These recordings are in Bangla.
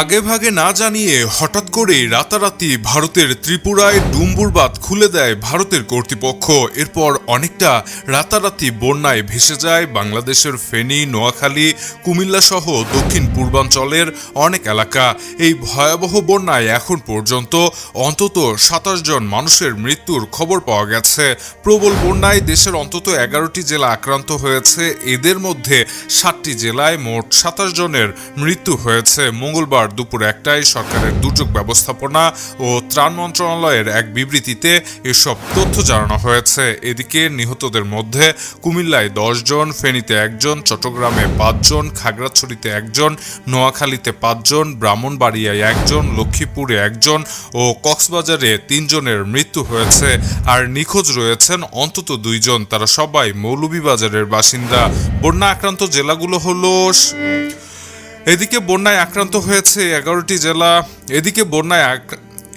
আগে ভাগে না জানিয়ে হঠাৎ করে রাতারাতি ভারতের ত্রিপুরায় ডুম্বুরবাদ খুলে দেয় ভারতের কর্তৃপক্ষ। এরপর অনেকটা রাতারাতি বন্যায় ভেসে যায় বাংলাদেশের ফেনী, নোয়াখালী কুমিল্লা সহ দক্ষিণ পূর্বাঞ্চলের অনেক এলাকা। এই ভয়াবহ বন্যায় এখন পর্যন্ত অন্তত সাতাশ জন মানুষের মৃত্যুর খবর পাওয়া গেছে। প্রবল বন্যায় দেশের অন্তত এগারোটি জেলা আক্রান্ত হয়েছে। এদের মধ্যে সাতটি জেলায় মোট সাতাশ জনের মৃত্যু হয়েছে। মঙ্গলবার দুপুর একটায় সরকারের দুর্যোগ ব্যবস্থাপনা ও ত্রাণ মন্ত্রণালয়ের এক বিবৃতিতে এসব তথ্য জানানো হয়েছে। এদিকে নিহতদের মধ্যে কুমিল্লায় জন, ফেনীতে একজন, চট্টগ্রামে পাঁচজন খাগড়াছড়িতে একজন, নোয়াখালীতে পাঁচজন ব্রাহ্মণবাড়িয়ায় একজন, লক্ষ্মীপুরে একজন ও কক্সবাজারে তিনজনের মৃত্যু হয়েছে। আর নিখোঁজ রয়েছেন অন্তত দুইজন তারা সবাই মৌলভীবাজারের বাসিন্দা। বন্যা আক্রান্ত জেলাগুলো হলো এদিকে বন্যায় আক্রান্ত হয়েছে এগারোটি জেলা। এদিকে বন্যায়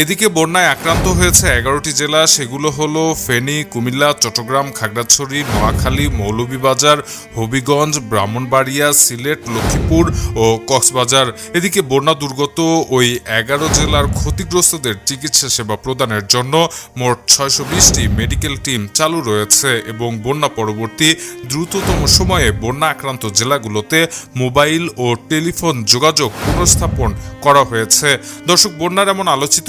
এদিকে বন্যায় আক্রান্ত হয়েছে এগারোটি জেলা। সেগুলো হলো ফেনী, কুমিল্লা, চট্টগ্রাম, খাগড়াছড়ি, নোয়াখালী, মৌলভীবাজার, হবিগঞ্জ, ব্রাহ্মণবাড়িয়া, সিলেট, লক্ষ্মীপুর ও কক্সবাজার। এদিকে বন্যা দুর্গত ওই এগারো জেলার ক্ষতিগ্রস্তদের চিকিৎসা সেবা প্রদানের জন্য মোট ছয়শো বিশটি মেডিকেল টিম চালু রয়েছে এবং বন্যা পরবর্তী দ্রুততম সময়ে বন্যা আক্রান্ত জেলাগুলোতে মোবাইল ও টেলিফোন যোগাযোগ পুনঃস্থাপন করা হয়েছে। দর্শক, বন্যার এমন আলোচিত